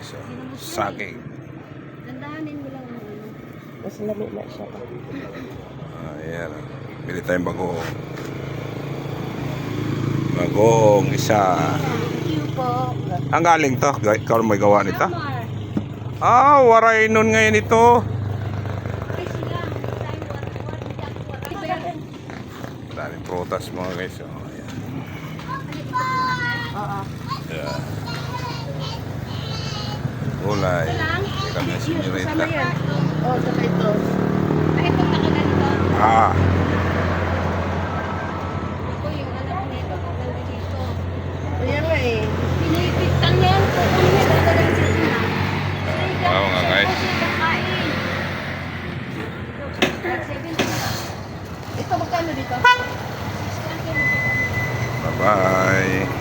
guys. Oh. Saging. Dandahanin mo lang ang ano. Mas lami na siya pa. Ayan. oh. Bili tayong bagoong. Bagoong isa. Thank you po. Ang galing to. Ikaw may gawa nito? Samar. Ah, waray nun ngayon ito. Daming prutas mga guys. Oh. Ayan. gulay. Hindi kami senyorita. Oh, saka ito. Ah. Ay, punta na dito. Ah. Ako yung alam anak nito, kapag dito. Ayan nga eh. Pinipitan niya ang kukong niya, dadalang. Wow, nga guys. Ito, magkano dito? Bye-bye.